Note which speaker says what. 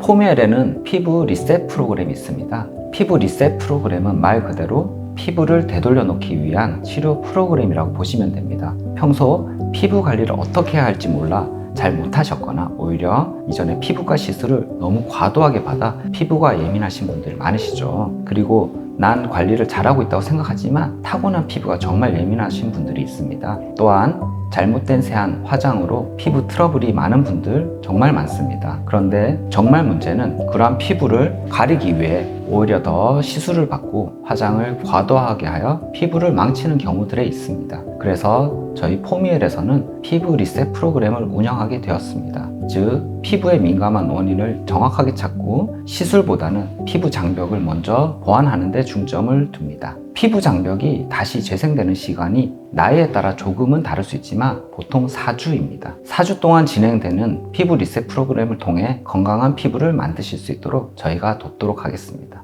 Speaker 1: 포미엘에는 피부 리셋 프로그램이 있습니다. 피부 리셋 프로그램은 말 그대로 피부를 되돌려 놓기 위한 치료 프로그램이라고 보시면 됩니다. 평소 피부 관리를 어떻게 해야 할지 몰라 잘 못하셨거나 오히려 이전에 피부과 시술을 너무 과도하게 받아 피부가 예민하신 분들 많으시죠. 그리고 난 관리를 잘하고 있다고 생각하지만 타고난 피부가 정말 예민하신 분들이 있습니다. 또한 잘못된 세안, 화장으로 피부 트러블이 많은 분들 정말 많습니다. 그런데 정말 문제는 그러한 피부를 가리기 위해 오히려 더 시술을 받고 화장을 과도하게 하여 피부를 망치는 경우들에 있습니다. 그래서 저희 포미엘에서는 피부 리셋 프로그램을 운영하게 되었습니다. 즉, 피부에 민감한 원인을 정확하게 찾고 시술보다는 피부 장벽을 먼저 보완하는 데 중점을 둡니다. 피부 장벽이 다시 재생되는 시간이 나이에 따라 조금은 다를 수 있지만 보통 4주입니다. 4주 동안 진행되는 피부 리셋 프로그램을 통해 건강한 피부를 만드실 수 있도록 저희가 돕도록 하겠습니다.